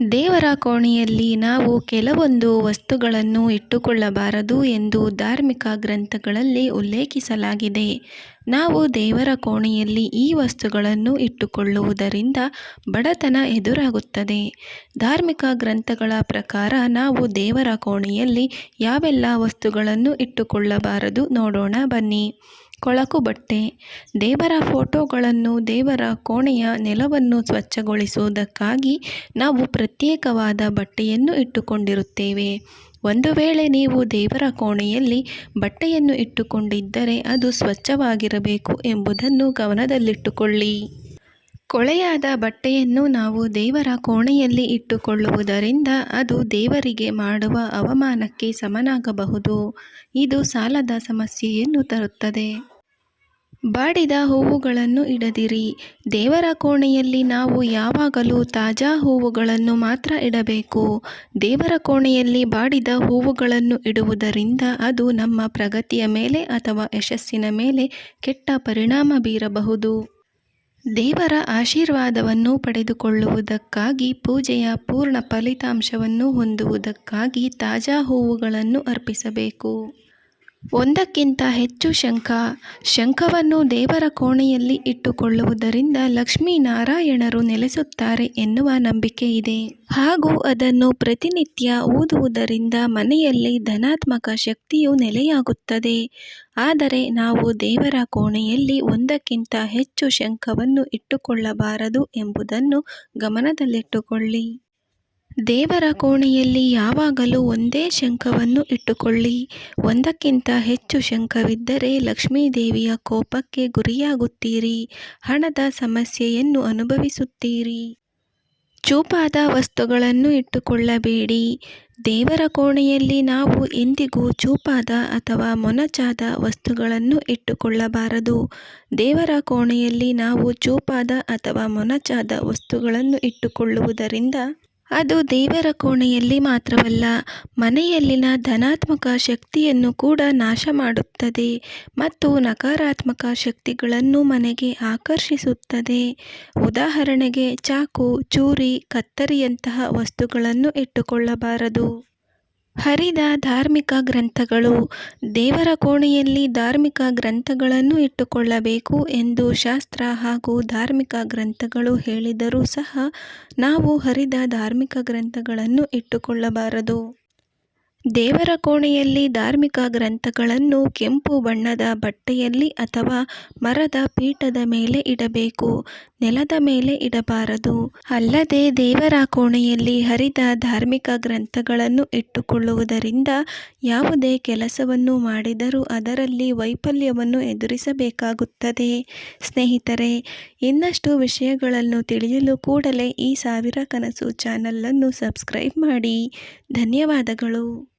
ದೇವರ ಕೋಣೆಯಲ್ಲಿ ನಾವು ಕೆಲವೊಂದು ವಸ್ತುಗಳನ್ನು ಇಟ್ಟುಕೊಳ್ಳಬಾರದು ಎಂದು ಧಾರ್ಮಿಕ ಗ್ರಂಥಗಳಲ್ಲಿ ಉಲ್ಲೇಖಿಸಲಾಗಿದೆ. ನಾವು ದೇವರ ಕೋಣೆಯಲ್ಲಿ ಈ ವಸ್ತುಗಳನ್ನು ಇಟ್ಟುಕೊಳ್ಳುವುದರಿಂದ ಬಡತನ ಎದುರಾಗುತ್ತದೆ. ಧಾರ್ಮಿಕ ಗ್ರಂಥಗಳ ಪ್ರಕಾರ ನಾವು ದೇವರ ಕೋಣೆಯಲ್ಲಿ ಯಾವೆಲ್ಲ ವಸ್ತುಗಳನ್ನು ಇಟ್ಟುಕೊಳ್ಳಬಾರದು ನೋಡೋಣ ಬನ್ನಿ. ಕೊಳಕು ಬಟ್ಟೆ. ದೇವರ ಫೋಟೋಗಳನ್ನು ದೇವರ ಕೋಣೆಯ ನೆಲವನ್ನು ಸ್ವಚ್ಛಗೊಳಿಸುವುದಕ್ಕಾಗಿ ನಾವು ಪ್ರತ್ಯೇಕವಾದ ಬಟ್ಟೆಯನ್ನು ಇಟ್ಟುಕೊಂಡಿರುತ್ತೇವೆ. ಒಂದು ವೇಳೆ ನೀವು ದೇವರ ಕೋಣೆಯಲ್ಲಿ ಬಟ್ಟೆಯನ್ನು ಇಟ್ಟುಕೊಂಡಿದ್ದರೆ ಅದು ಸ್ವಚ್ಛವಾಗಿರಬೇಕು ಎಂಬುದನ್ನು ಗಮನದಲ್ಲಿಟ್ಟುಕೊಳ್ಳಿ. ಕೊಳೆಯಾದ ಬಟ್ಟೆಯನ್ನು ನಾವು ದೇವರ ಕೋಣೆಯಲ್ಲಿ ಇಟ್ಟುಕೊಳ್ಳುವುದರಿಂದ ಅದು ದೇವರಿಗೆ ಮಾಡುವ ಅವಮಾನಕ್ಕೆ ಸಮನಾಗಬಹುದು. ಇದು ಸಾಲದ ಸಮಸ್ಯೆಯನ್ನು ತರುತ್ತದೆ. ಬಾಡಿದ ಹೂವುಗಳನ್ನು ಇಡದಿರಿ. ದೇವರ ಕೋಣೆಯಲ್ಲಿ ನಾವು ಯಾವಾಗಲೂ ತಾಜಾ ಹೂವುಗಳನ್ನು ಮಾತ್ರ ಇಡಬೇಕು. ದೇವರ ಕೋಣೆಯಲ್ಲಿ ಬಾಡಿದ ಹೂವುಗಳನ್ನು ಇಡುವುದರಿಂದ ಅದು ನಮ್ಮ ಪ್ರಗತಿಯ ಮೇಲೆ ಅಥವಾ ಯಶಸ್ಸಿನ ಮೇಲೆ ಕೆಟ್ಟ ಪರಿಣಾಮ ಬೀರಬಹುದು. ದೇವರ ಆಶೀರ್ವಾದವನ್ನು ಪಡೆದುಕೊಳ್ಳುವುದಕ್ಕಾಗಿ ಪೂಜೆಯ ಪೂರ್ಣ ಫಲಿತಾಂಶವನ್ನು ಹೊಂದುವುದಕ್ಕಾಗಿ ತಾಜಾ ಹೂವುಗಳನ್ನು ಅರ್ಪಿಸಬೇಕು. ಒಂದಕ್ಕಿಂತ ಹೆಚ್ಚು ಶಂಖ, ಶಂಖವನ್ನು ದೇವರ ಕೋಣೆಯಲ್ಲಿ ಇಟ್ಟುಕೊಳ್ಳುವುದರಿಂದ ಲಕ್ಷ್ಮೀನಾರಾಯಣರು ನೆಲೆಸುತ್ತಾರೆ ಎನ್ನುವ ನಂಬಿಕೆ ಇದೆ. ಹಾಗೂ ಅದನ್ನು ಪ್ರತಿನಿತ್ಯ ಊದುವುದರಿಂದ ಮನೆಯಲ್ಲಿ ಧನಾತ್ಮಕ ಶಕ್ತಿಯು ನೆಲೆಯಾಗುತ್ತದೆ. ಆದರೆ ನಾವು ದೇವರ ಕೋಣೆಯಲ್ಲಿ ಒಂದಕ್ಕಿಂತ ಹೆಚ್ಚು ಶಂಖವನ್ನು ಇಟ್ಟುಕೊಳ್ಳಬಾರದು ಎಂಬುದನ್ನು ಗಮನದಲ್ಲಿಟ್ಟುಕೊಳ್ಳಿ. ದೇವರ ಕೋಣೆಯಲ್ಲಿ ಯಾವಾಗಲೂ ಒಂದೇ ಶಂಖವನ್ನು ಇಟ್ಟುಕೊಳ್ಳಿ. ಒಂದಕ್ಕಿಂತ ಹೆಚ್ಚು ಶಂಖವಿದ್ದರೆ ಲಕ್ಷ್ಮೀದೇವಿಯ ಕೋಪಕ್ಕೆ ಗುರಿಯಾಗುತ್ತೀರಿ. ಹಣದ ಸಮಸ್ಯೆಯನ್ನು ಅನುಭವಿಸುತ್ತೀರಿ. ಚೂಪಾದ ವಸ್ತುಗಳನ್ನು ಇಟ್ಟುಕೊಳ್ಳಬೇಡಿ. ದೇವರ ಕೋಣೆಯಲ್ಲಿ ನಾವು ಎಂದಿಗೂ ಚೂಪಾದ ಅಥವಾ ಮೊನಚಾದ ವಸ್ತುಗಳನ್ನು ಇಟ್ಟುಕೊಳ್ಳಬಾರದು. ದೇವರ ಕೋಣೆಯಲ್ಲಿ ನಾವು ಚೂಪಾದ ಅಥವಾ ಮೊನಚಾದ ವಸ್ತುಗಳನ್ನು ಇಟ್ಟುಕೊಳ್ಳುವುದರಿಂದ ಅದು ದೇವರ ಕೋಣೆಯಲ್ಲಿ ಮಾತ್ರವಲ್ಲ, ಮನೆಯಲ್ಲಿನ ಧನಾತ್ಮಕ ಶಕ್ತಿಯನ್ನು ಕೂಡ ನಾಶ ಮಾಡುತ್ತದೆ ಮತ್ತು ನಕಾರಾತ್ಮಕ ಶಕ್ತಿಗಳನ್ನು ಮನೆಗೆ ಆಕರ್ಷಿಸುತ್ತದೆ. ಉದಾಹರಣೆಗೆ, ಚಾಕು, ಚೂರಿ, ಕತ್ತರಿಯಂತಹ ವಸ್ತುಗಳನ್ನು ಇಟ್ಟುಕೊಳ್ಳಬಾರದು. ಹರಿದ ಧಾರ್ಮಿಕ ಗ್ರಂಥಗಳು ದೇವರ ಕೋಣೆಯಲ್ಲಿ ಧಾರ್ಮಿಕ ಗ್ರಂಥಗಳನ್ನು ಇಟ್ಟುಕೊಳ್ಳಬೇಕು ಎಂದು ಶಾಸ್ತ್ರ ಹಾಗೂ ಧಾರ್ಮಿಕ ಗ್ರಂಥಗಳು ಹೇಳಿದರೂ ಸಹ ನಾವು ಹರಿದ ಧಾರ್ಮಿಕ ಗ್ರಂಥಗಳನ್ನು ಇಟ್ಟುಕೊಳ್ಳಬಾರದು. ದೇವರ ಕೋಣೆಯಲ್ಲಿ ಧಾರ್ಮಿಕ ಗ್ರಂಥಗಳನ್ನು ಕೆಂಪು ಬಣ್ಣದ ಬಟ್ಟೆಯಲ್ಲಿ ಅಥವಾ ಮರದ ಪೀಠದ ಮೇಲೆ ಇಡಬೇಕು, ನೆಲದ ಮೇಲೆ ಇಡಬಾರದು. ಅಲ್ಲದೆ ದೇವರ ಕೋಣೆಯಲ್ಲಿ ಹರಿದ ಧಾರ್ಮಿಕ ಗ್ರಂಥಗಳನ್ನು ಇಟ್ಟುಕೊಳ್ಳುವುದರಿಂದ ಯಾವುದೇ ಕೆಲಸವನ್ನು ಮಾಡಿದರೂ ಅದರಲ್ಲಿ ವೈಫಲ್ಯವನ್ನು ಎದುರಿಸಬೇಕಾಗುತ್ತದೆ. ಸ್ನೇಹಿತರೆ, ಇನ್ನಷ್ಟು ವಿಷಯಗಳನ್ನು ತಿಳಿಯಲು ಕೂಡಲೇ ಈ ಸಾವಿರ ಕನಸು ಚಾನಲನ್ನು ಸಬ್ಸ್ಕ್ರೈಬ್ ಮಾಡಿ. ಧನ್ಯವಾದಗಳು.